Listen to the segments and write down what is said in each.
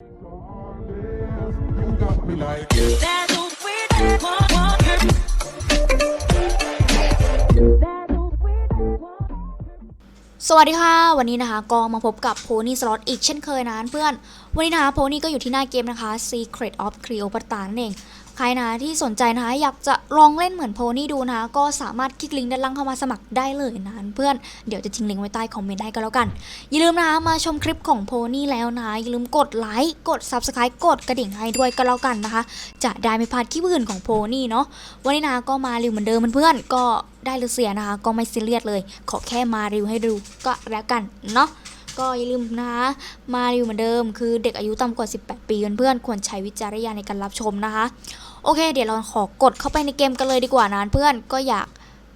สวัสดีค่ะ วันนี้นะคะ ก็มาพบกับโพนี่สล็อตอีกเช่นเคยนะเพื่อน วันนี้นะคะโพนี่ก็อยู่ที่หน้าเกมนะคะ Secret of Cleopatra นั่นเองใครนะที่สนใจนะคะอยากจะลองเล่นเหมือนโพนี่ดูนะคะก็สามารถคลิกลิงก์ด้านล่างเข้ามาสมัครได้เลยนะเพื่อนเดี๋ยวจะทิ้งลิงก์ไว้ใต้คอมเมนต์ให้ก็แล้วกัน อย่าลืมนะคะมาชมคลิปของโพนี่แล้วนะอย่าลืมกดไลค์กด Subscribe กดกระดิ่งให้ด้วยก็แล้วกันนะคะ จะได้ไม่พลาดคลิปอื่นของโพนี่เนาะวันนี้นะก็มารีวิวเหมือนเดิมเพื่อนๆก็ได้หรือเสียนะคะก็ไม่ซีเรียสเลย ขอแค่มารีวิวให้ดูก็แล้วกันเนาะ ก็อย่าลืมนะคะมารีวิวเหมือนเดิม คือเด็กอายุต่ำกว่า 18 ปีเพื่อนๆควรใช้วิจารณญาณในการรับชมนะคะ โอเค เดี๋ยวเราขอกดเข้าไปในเกมกันเลยดีกว่านะเพื่อนก็อยาก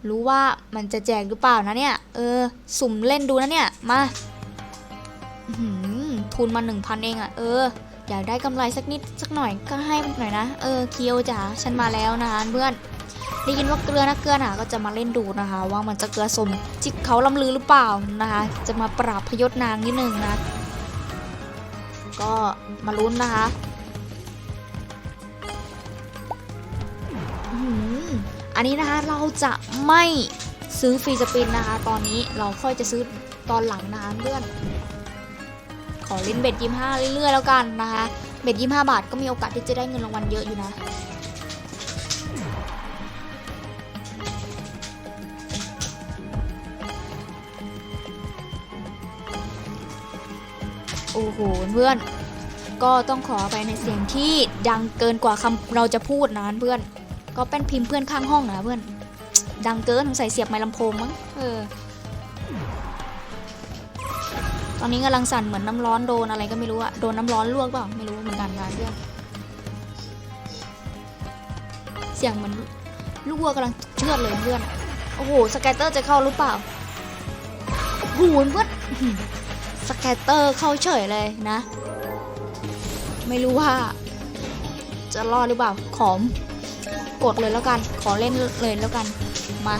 รู้ว่ามันจะแจกหรือเปล่านะเนี่ยเออสุ่มเล่นดูนะเนี่ยมาอื้อหือทุนมา 1,000 เองอะ่ะเอออยากได้กำไรสักนิดสักหน่อยก็ให้หน่อยนะ เออเคียวจ๋าฉันมาแล้วนะคะเพื่อน ได้ยินว่าเกลือนะเกลือนาก็จะมาเล่นดูนะคะ ว่ามันจะเกลือสมที่เขาลำลือหรือเปล่านะคะ จะมาปราบพยศนางนิดนึงนะ ก็มาลุ้นนะคะอันนี้นะคะเราจะไม่ซื้อฟรีสปินนะคะ ตอนนี้เราค่อยจะซื้อตอนหลังนะคะเพื่อนขอเล่นเบ็ดยี่ห้าเรื่อยๆแล้วกันนะคะ เบ็ดยี่ห้าบาทก็มีโอกาสที่จะได้เงินรางวัลเยอะอยู่นะ โอ้โหเพื่อน ก็ต้องขอไปในเสียงที่ดังเกินกว่าคำเราจะพูดนะเพื่อน ก็เป็นพิมพ์เพื่อนข้างห้องนะเพื่อน ดังเกินสงสัยเสียบไมค์ลำโพงมั้ง เออ ตอนนี้กำลังสั่นเหมือนน้ำร้อนโดนอะไรก็ไม่รู้อะโดนน้ำร้อนลวกเปล่าไม่รู้เหมือนกันนะเพื่อน เสียงเหมือนลูกวัวกำลังเชือดเลยเพื่อน โอ้โห สแกตเตอร์จะเข้าหรือเปล่าโอ้โหเพื่อน สแกตเตอร์เข้าเฉยเลยนะ ไม่รู้ว่า จะรอดหรือเปล่า ขอม กดเลยแล้วกัน ขอเล่นเลยแล้วกัน มา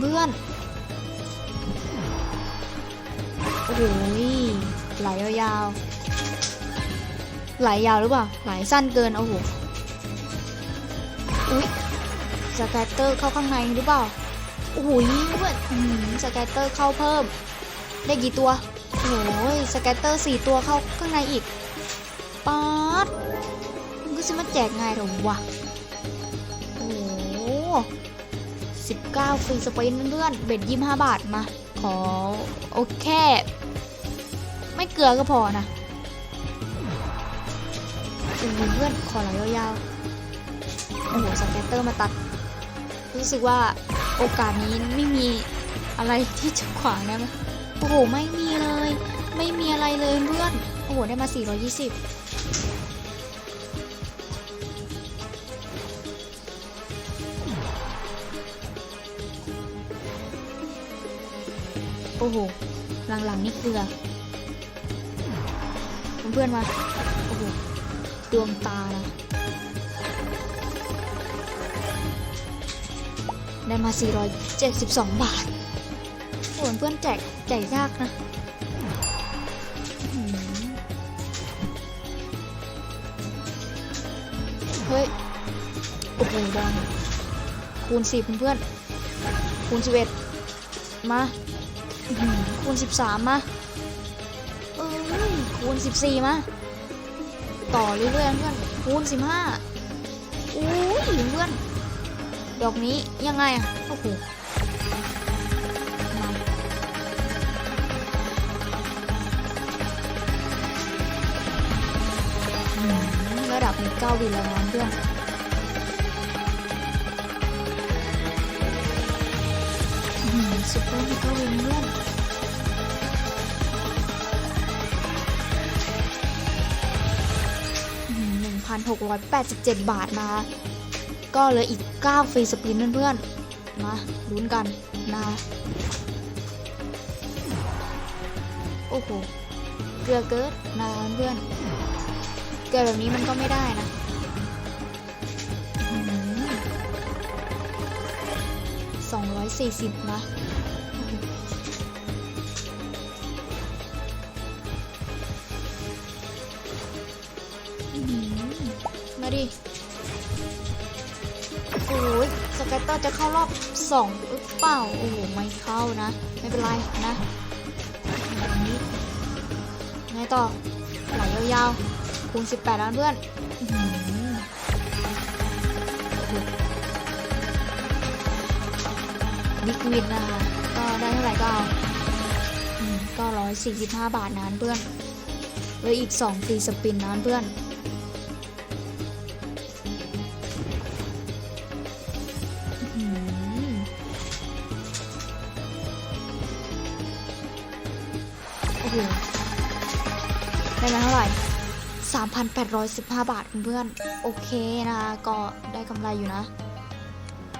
เพื่อน โอ้โหไหลยาวๆไหลยาวหรือเปล่า ไหลสั้นเกิน โอ้โห อุ๊ยสแกตเตอร์เข้าข้างในหรือเปล่า โอ้โหเพื่อนสแกตเตอร์เข้าเพิ่ม ได้กี่ตัว โอ้ยสแกตเตอร์สี่ตัวเข้าข้างในอีกป๊าดมันก็จะมาแจกง่ายหรอวะ โอ้สิบเก้าฟรีสเปนเพื่อนเบ็ดยี่ห้าบาทมา ขอ โอเค ไม่เกลือก็พอนะโอ้โหเพื่อนขอไหลยาวๆ โอ้โหสแกตเตอร์มาตัด รู้สึกว่า โอกาสนี้ไม่มีอะไรที่จะขวางได้ไหมโอ้โหไม่มีเลย ไม่มีอะไรเลยเพื่อนโอ้โหได้มา 420โอ้โห หลังๆนี่เกลือ เพื่อนๆมา โอ้โห ดวงตานะ ได้มา 472 บาทส่วนเพื่อนแจกแจกยากนะเฮ้ย โอ้โหดังคูณ 10 เพื่อน คูณ 11 มาคูณ 13 มาเอ้ยคูณ 14 มา ต่อเรื่อยๆเพื่อน คูณ 15อุ้ยเพื่อน ดอกนี้ยังไงอะโอ้โหระดับนี้เก้าวิแล้วนะเพื่อนอืมซุปเปอร์มีเก้าวิเพื่อนหนึ่งพันหกร้อยแปดสิบเจ็ดบาทนะคะ ก็เหลืออีก 9 ฟรีสปินเพื่อนๆมาลุ้นกันนะโอ้โหเกลือเกิดนะเพื่อนเกิดแบบนี้มันก็ไม่ได้นะสองร้อยสี่สิบนะมาดิ กตเตอร์จะเข้ารอบสองหรือเปล่า โอ้โห ไม่เข้านะ ไม่เป็นไรนะแบบนี้ไงต่อ ไหลยาวๆคูณ18แล้วเพื่อนบิ๊กวินนะคะ ก็ได้เท่าไหร่ก็เอาอืม945 บาทนานเพื่อนเหลยอีก2ฟรีสปินนานเพื่อน ได้มาเท่าไหร่ 3,815 บาทเพื่อน โอเคนะคะ ก็ได้กำไรอยู่นะ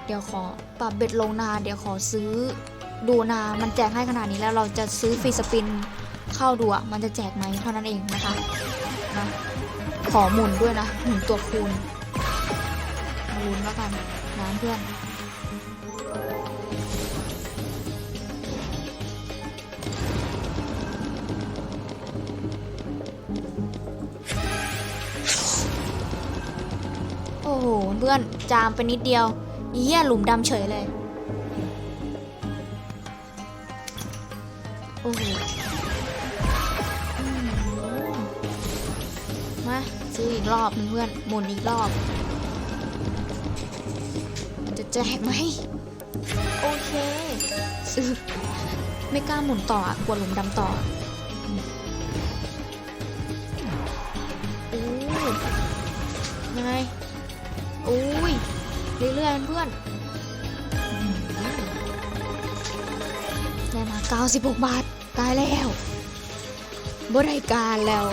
เดี๋ยวขอปรับเบ็ดลงนา เดี๋ยวขอซื้อดูนา มันแจกให้ขนาดนี้แล้วเราจะซื้อฟรีสปินเข้าดูอะมันจะแจกไหมเท่านั้นเองนะคะนะขอหมุนด้วยนะหมุนตัวคูณมาลุ้นแล้วกันนะเพื่อน โอ้โหเพื่อนจามไปนิดเดียวอีเหี้ยหลุมดำเฉยเลย โอ้โหมาซื้ออีกรอบเพื่อนหมุนอีกรอบมันจะแจกไหม โอเค ซื้อ ไม่กล้าหมุนต่อกลัวหลุมดำต่อ เรื่อยๆเพื่อนอื้อหือได้มา 96 บาท ตายแล้วบริการแล้ว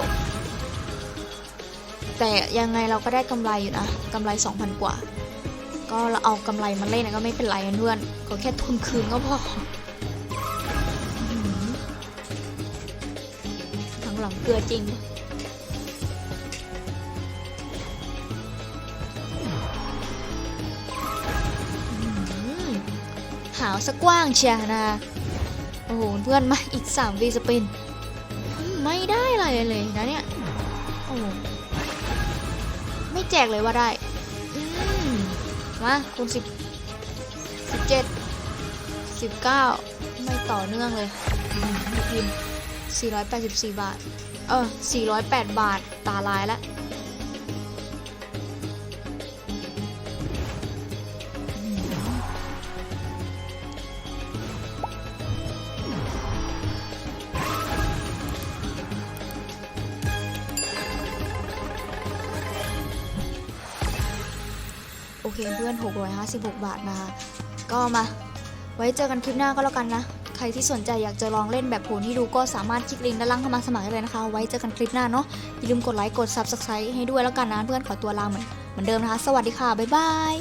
แต่ยังไงเราก็ได้กำไรอยู่นะกำไร 2,000 กว่า ก็เราเอากำไรมาเล่นนะก็ไม่เป็นไรนะเพื่อนก็แค่ทุนคืนก็พอทั้งหลังเกลือจริงาวสะกว้างเชียนะโอ้โหเพื่อนมาอีก3วีสปินไม่ได้อะไรเลยนะเนี่ยโอ้โหไม่แจกเลยว่าได้มาคูณ10 17 19ไม่ต่อเนื่องเลยอืมไม่พิมพ์484 บาท เออ408 บาท ตาลายแล้ว โอเคเพื่อน 656 บาทนะคะ ก็มา ไว้เจอกันคลิปหน้าก็แล้วกันนะ ใครที่สนใจอยากจะลองเล่นแบบโหนที่ดูก็สามารถคลิกลิงก์ด้านล่างเข้ามาสมัครได้เลยนะคะ ไว้เจอกันคลิปหน้าเนาะ อย่าลืมกดไลค์ กด Subscribe ให้ด้วยแล้วกันนะเพื่อนขอตัวลาเหมือนเหมือนเดิมนะคะ สวัสดีค่ะ บ๊ายบาย